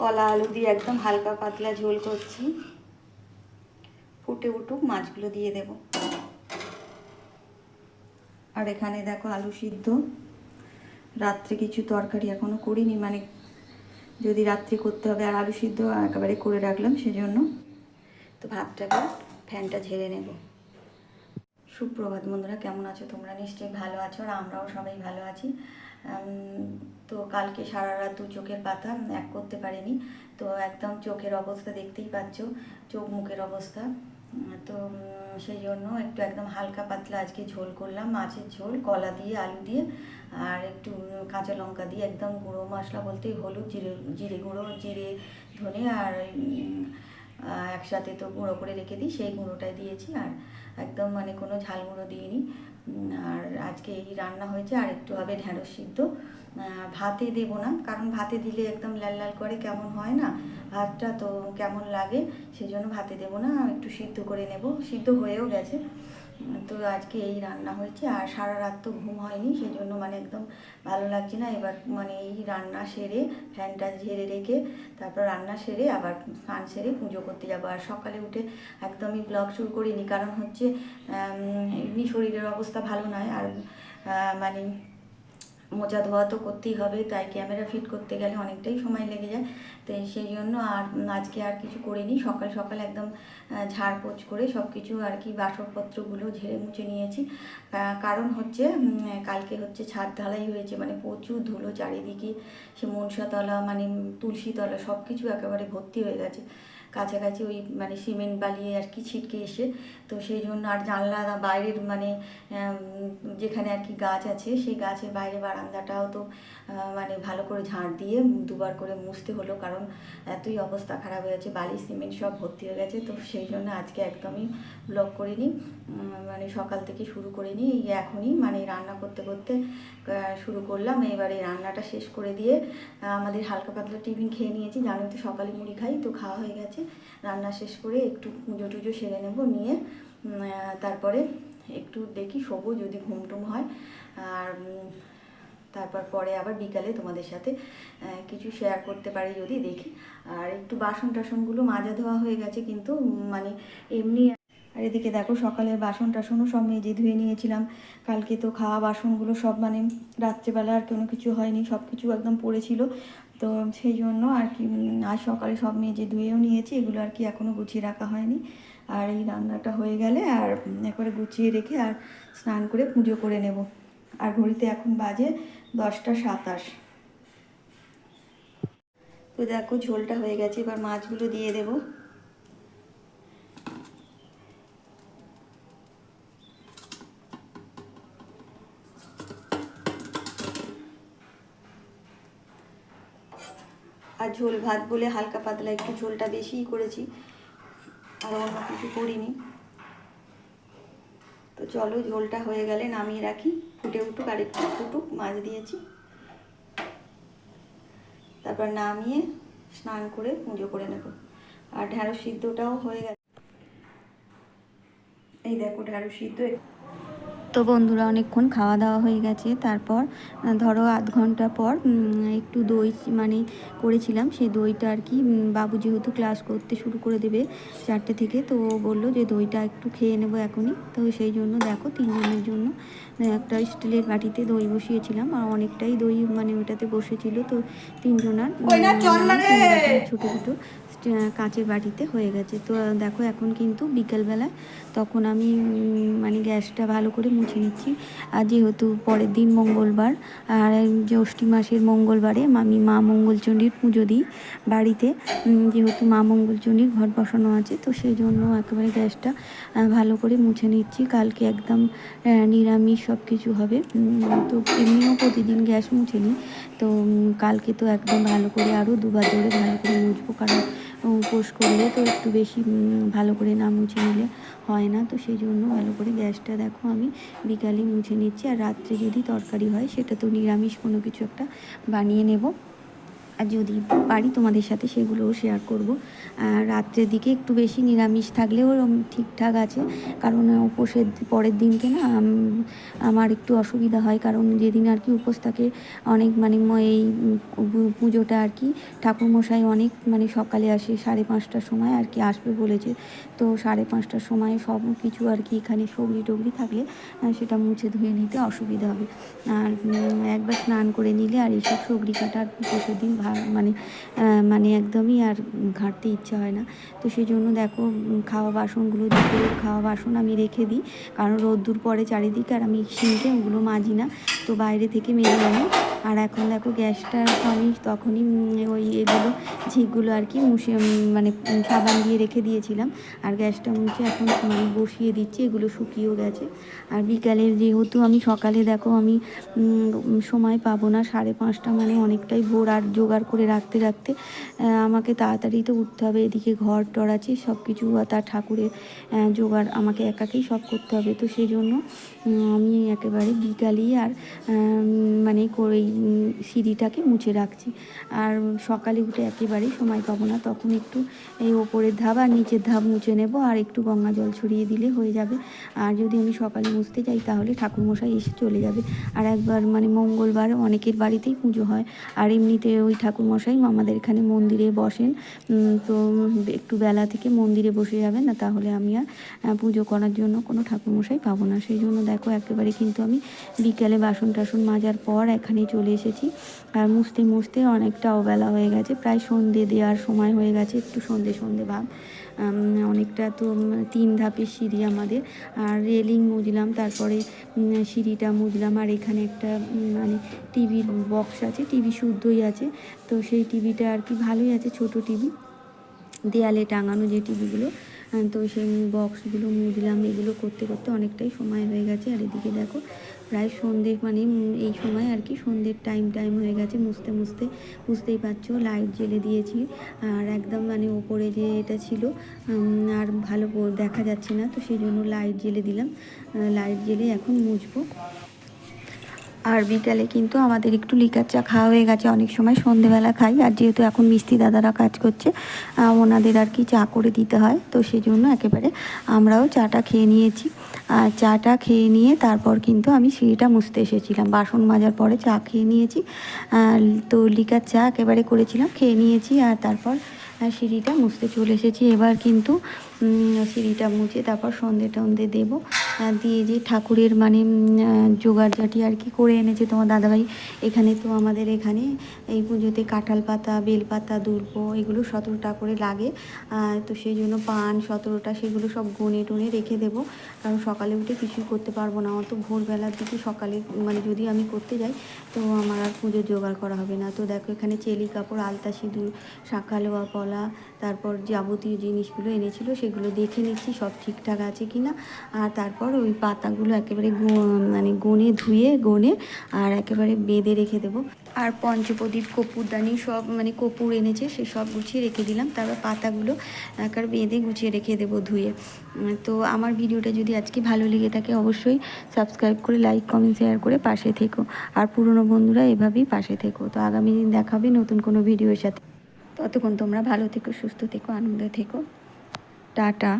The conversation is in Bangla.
কলা আলু দিয়ে একদম হালকা পাতলা ঝোল করছি। ফুটে উঠুক, মাছগুলো দিয়ে দেব। আর এখানে দেখো আলু সিদ্ধ। রাত্রে কিছু তরকারি এখনও করিনি মানে যদি রাত্রে করতে হবে আর আলু সিদ্ধ একেবারে করে রাখলাম সেজন্য। তো ভাতটাকে ফ্যানটা ঝেড়ে নেব। সুপ্রভাত বন্ধুরা, কেমন আছো তোমরা? নিশ্চয়ই ভালো আছো আর আমরাও সবাই ভালো আছি। তো কালকে সারা রাত দু চোখের পাতা, এক করতে পারিনি। তো একদম চোখের অবস্থা দেখতেই পাচ্ছ, চোখ মুখের অবস্থা। তো সেই জন্য একটু একদম হালকা পাতলা আজকে ঝোল করলাম, মাছের ঝোল, কলা দিয়ে, আলু দিয়ে, আর একটু কাঁচা লঙ্কা দিয়ে, একদম গুঁড়ো মশলা বলতে হলুদ জিরে জিরে গুঁড়ো, জিরে, ধনে আর একসাথে তো গুঁড়ো করে রেখে দিই, সেই গুঁড়োটাই দিয়েছি আর একদম মানে কোনো ঝাল গুঁড়ো দিইনি আর আজকে এই রান্না হয়েছে আর একটু হবে ঢ্যাঁড়স সিদ্ধ। ভাতে দেব না, কারণ ভাতে দিলে একদম লাল লাল করে কেমন হয় না, ভাতটা তো কেমন লাগে সেই জন্য ভাতে দেব না, একটু সিদ্ধ করে নেব। সিদ্ধ হয়েও গেছে। তো আজকে এই রান্না হয়েছে আর সারা রাত তো ঘুম হয়নি সেই জন্য মানে একদম ভালো লাগছে না। এবার মানে এই রান্না সেরে, ফ্যানটা ঝেড়ে রেখে তারপর রান্না সেরে আবার স্নান সেরে পুজো করতে যাব। আর সকালে উঠে একদমই ব্লগ শুরু করিনি, কারণ হচ্ছে এমনি শরীরের অবস্থা ভালো নয়। আর মানে মোজা ধোয়া তো করতেই হবে তাই ক্যামেরা ফিট করতে গেলে অনেকটাই সময় লেগে যায়। তো সেই জন্য আর আজকে আর কিছু করিনি সকাল সকাল একদম আহ, ঝাড়পোছ করে সব কিছু আর কি বাসনপত্রগুলো ঝেড়ে মুছে নিয়েছি। কারণ হচ্ছে কালকে হচ্ছে ছাদ ঢালাই হয়েছে মানে প্রচুর ধুলো চারিদিকে সে মনসাতলা মানে তুলসীতলা সব কিছু একেবারে ভর্তি হয়ে গেছে। কাছাকাছি ওই মানে সিমেন্ট বালি আর কি ছিটকে এসে, তো সেই জন্য আর জানলা বাইরের মানে যেখানে আর কি গাছ আছে, সেই গাছের বাইরে বারান্দাটাও তো মানে ভালো করে ঝাড় দিয়ে দুবার করে মুছতে হলো, কারণ এতই অবস্থা খারাপ হয়ে গেছে, বালি, সিমেন্ট সব ভর্তি হয়ে গেছে, তো সেই জন্য আজকে একদমই ব্লক করিনি মানে সকাল থেকে শুরু করিনি এখনই মানে রান্না করতে করতে শুরু করলাম, এবারে রান্নাটা শেষ করে দিয়ে আমাদের হালকা পাতলা টিফিন খেয়ে নিয়েছি, জানোই তো সকালে মুড়ি খাই, তো খাওয়া হয়ে গেছে রান্না শেষ করে একটু পুজো টুজো সেরে নেব, নিয়ে তারপরে একটু দেখি শোবো যদি ঘুম টুম হয়। আর তারপর পরে আবার বিকালে তোমাদের সাথে কিছু শেয়ার করতে পারি যদি দেখি। আর একটু বাসন টাসনগুলো মাজা ধোয়া হয়ে গেছে কিন্তু মানে এমনি আর এদিকে দেখো সকালের বাসন টাসনও সব মেজে ধুয়ে নিয়েছিলাম। কালকে তো খাওয়া বাসনগুলো সব মানে রাত্রেবেলা আর কোনো কিছু হয়নি সব কিছু একদম পড়েছিল। তো সেই জন্য আর কি আজ সকালে সব মেজে ধুয়েও নিয়েছি, এগুলো আর কি এখনও গুছিয়ে রাখা হয়নি। আর এই রান্নাটা হয়ে গেলে আর একবারে গুছিয়ে রেখে আর স্নান করে পুজো করে নেব। আর ঘড়িতে এখন বাজে দশটা সাতাশ। তো দেখো ঝোলটা হয়ে গেছে, এবার মাছগুলো দিয়ে দেবো। আর ঝোল ভাত বলে হালকা পাতলা একটু ঝোলটা বেশিই করেছি। আর অন্য কিছু করিনি। তো চলো ঝোলটা হয়ে গেলে নামিয়ে রাখি। ফুটে উঠুক আর একটু ফুটুক, মাছ দিয়েছি। তারপর নামিয়ে স্নান করে পুজো করে নেব। আর ঢ্যাঁড়স সিদ্ধটাও হয়ে গেছে। এই দেখো ঢ্যাঁড়স সিদ্ধ তো বন্ধুরা অনেকক্ষণ খাওয়া দাওয়া হয়ে গেছে। তারপর ধরো আধ ঘণ্টা পর একটু দই মানে করেছিলাম। সেই দইটা আর কি বাবু যেহেতু ক্লাস করতে শুরু করে দেবে চারটে থেকে, তো বলল যে দইটা একটু খেয়ে নেব এখনই। তো সেই জন্য দেখো তিনজনের জন্য একটা স্টিলের বাটিতে দই বসিয়েছিলাম আর অনেকটাই দই মানে ওটাতে বসেছিল তো তিনজনার ছোটো ছোটো কাচের বাটিতে হয়ে গেছে। তো দেখো এখন কিন্তু বিকালবেলা তখন আমি মানে গ্যাসটা ভালো করে মুছে নিচ্ছি। আর যেহেতু পরের দিন মঙ্গলবার আর জ্যৈষ্ঠী মাসের মঙ্গলবারে আমি মা মঙ্গলচণ্ডীর পুজো দিই বাড়িতে। যেহেতু মা মঙ্গলচণ্ডীর ঘর বসানো আছে তো সেই জন্য একেবারে গ্যাসটা ভালো করে মুছে নিচ্ছি। কালকে একদম নিরামিষ সব কিছু হবে। তো এমনিও প্রতিদিন গ্যাস মুছে নিই তো কালকে তো একদম ভালো করে আরও দুবার ধরে ভালো করে মুছবো কারণ উপোস করলে তো একটু বেশি ভালো করে না মুছে নিলে হয় না। তো সেই জন্য ভালো করে গ্যাসটা দেখো আমি বিকালে মুছে নিচ্ছি। আর রাত্রে যদি তরকারি হয় সেটা তো নিরামিষ কোনো কিছু একটা বানিয়ে নেব। আর যদি পারি তোমাদের সাথে সেগুলোও শেয়ার করব। রাত্রের দিকে একটু বেশি নিরামিষ থাকলেও ঠিকঠাক আছে। কারণ উপোসের পরের দিনকে না আমার একটু অসুবিধা হয়। কারণ যেদিন আর কি উপোস থাকে, অনেক মানে এই পুজোটা আর কি ঠাকুরমশাই অনেক মানে সকালে আসে, সাড়ে পাঁচটার সময় আর কি আসবে বলেছে। তো সাড়ে পাঁচটার সময় সব কিছু আর কি এখানে সবজি টবজি থাকলে সেটা মুছে ধুয়ে নিতে অসুবিধা হবে। আর একবার স্নান করে নিলে আর এইসব সবজি কাটা আর পরশুর দিন মানে মানে একদমই আর ঘাঁটতে ইচ্ছা হয় না। তো সেই জন্য দেখো খাওয়া বাসনগুলো দুপুরের খাওয়া বাসন আমি রেখে দিই। কারণ রোদ্দুর পরে চারিদিকে আর আমি সিঙ্কে ওগুলো মাজি না। তো বাইরে থেকে মেরে আনি। আর এখন দেখো গ্যাসটা আমি তখনই ওই এগুলো ঝিকগুলো আর কি মুছে মানে সাবান দিয়ে রেখে দিয়েছিলাম। আর গ্যাসটা মুছে এখন মানে বসিয়ে দিচ্ছি এগুলো শুকিয়েও গেছে। আর বিকালের যেহেতু আমি সকালে দেখো আমি সময় পাবো না সাড়ে পাঁচটা মানে অনেকটাই ভোর আর জোগাড় করে রাখতে রাখতে আমাকে তাড়াতাড়ি তো উঠতে হবে এদিকে ঘর টর আছে সব কিছু তার ঠাকুরের জোগাড় আমাকে একাকেই সব করতে হবে। তো সেই জন্য আমি একেবারে বিকালেই আর মানে করে এই, উম, সিঁড়িটাকে মুছে রাখছি। আর সকালে উঠে একেবারেই সময় পাবো না, তখন একটু এই ওপরের ধাপ আর নিচের ধাপ মুছে নেব আর একটু গঙ্গা জল ছড়িয়ে দিলে হয়ে যাবে। আর যদি আমি সকালে মুছতে যাই তাহলে ঠাকুরমশাই এসে চলে যাবে। আর একবার মানে মঙ্গলবার অনেকের বাড়িতেই পুজো হয়। আর এমনিতে ওই ঠাকুরমশাই আমাদের এখানে মন্দিরে বসেন। তো একটু বেলা থেকে মন্দিরে বসে যাবেন না, তাহলে আমি আর পুজো করার জন্য কোনো ঠাকুরমশাই পাবো না। সেই জন্য দেখো একেবারে কিন্তু আমি বিকেলে বাসন টাসন মাজার পর এখানে চলে এসেছি। আর মুছতে মুছতে অনেকটা অবেলা হয়ে গেছে। প্রায় সন্ধে দেওয়ার সময় হয়ে গেছে, একটু সন্ধে সন্ধে ভাব। অনেকটা তো তিন ধাপের সিঁড়ি আমাদের। আর রেলিং মুজলাম, তারপরে সিঁড়িটা মুজলাম। আর এখানে একটা মানে টিভির বক্স আছে, টিভি শুদ্ধই আছে। তো সেই টিভিটা আর কি ভালোই আছে, ছোট টিভি। দেয়ালে টাঙানো যে টিভিগুলো তো সেই বক্সগুলো মুজলাম এগুলো করতে করতে অনেকটাই সময় হয়ে গেছে। আর এদিকে দেখো, প্রায় সন্ধে মানে এই সময় আর কি সন্ধ্যের টাইম টাইম হয়ে গেছে মুছতে মুছতে। বুঝতেই পারছ লাইট জ্বেলে দিয়েছি। আর একদম মানে ওপরে যে এটা ছিল আর ভালো দেখা যাচ্ছে না। তো সেই জন্য লাইট জ্বেলে দিলাম। লাইট জ্বেলে এখন মুছবো। আর বিকালে কিন্তু আমাদের একটু লিকার চা খাওয়া হয়ে গেছে। অনেক সময় সন্ধেবেলা খাই আর যেহেতু এখন মিস্ত্রি দাদারা কাজ করছে ওনাদের আর কি চা করে দিতে হয়। তো সেই জন্য একেবারে আমরাও চাটা খেয়ে নিয়েছি। আর চাটা খেয়ে নিয়ে তারপর কিন্তু আমি সিঁড়িটা মুছতে এসেছিলাম। বাসন মাজার পরে চা খেয়ে নিয়েছি। তো লিকার চা একেবারে করেছিলাম, খেয়ে নিয়েছি আর তারপর সিঁড়িটা মুছতে চলে এসেছি। এবার কিন্তু সিঁড়িটা মুছে তারপর সন্ধে টন্ধে দেবো। দিয়ে যে ঠাকুরের মানে জোগাড় জাটি আর কি করে এনেছে তোমার দাদাভাই, এখানে তো আমাদের এখানে এই পুজোতে কাঁঠাল পাতা, বেল পাতা দুর্ব এগুলো সতেরোটা করে লাগে। তো সেই জন্য পান, সতেরোটা সেগুলো সব গনে টনে রেখে দেবো। কারণ সকালে উঠে কিছুই করতে পারব না। আমার তো ভোরবেলার দিকে সকালে মানে যদি আমি করতে যাই, তো আমার আর পুজোর জোগাড় করা হবে না। তো দেখো এখানে চেলি কাপড়, আলতা সিঁদুর, শাঁখা লোয়া পলা তারপর যাবতীয় জিনিসগুলো এনেছিল, সেগুলো দেখে নিচ্ছি, সব ঠিকঠাক আছে কি না আর তারপর ওই পাতাগুলো একেবারে মানে গনে ধুয়ে, গনে আর একেবারে বেঁধে রেখে দেবো। আর পঞ্চপ্রদীপ, কপুরদানি সব মানে কপুর এনেছে, সে সব গুছিয়ে রেখে দিলাম। তারপর পাতাগুলো একেবারে বেঁধে গুছিয়ে রেখে দেবো ধুয়ে। তো আমার ভিডিওটা যদি আজকে ভালো লেগে থাকে, অবশ্যই সাবস্ক্রাইব করে লাইক কমেন্ট শেয়ার করে পাশে থেকো। আর পুরনো বন্ধুরা এভাবেই পাশে থেকো। তো আগামী দিন দেখাবে নতুন কোনো ভিডিওর সাথে। ততক্ষণ তোমরা ভালো থেকো, সুস্থ থেকো, আনন্দ থেকো। টাটা।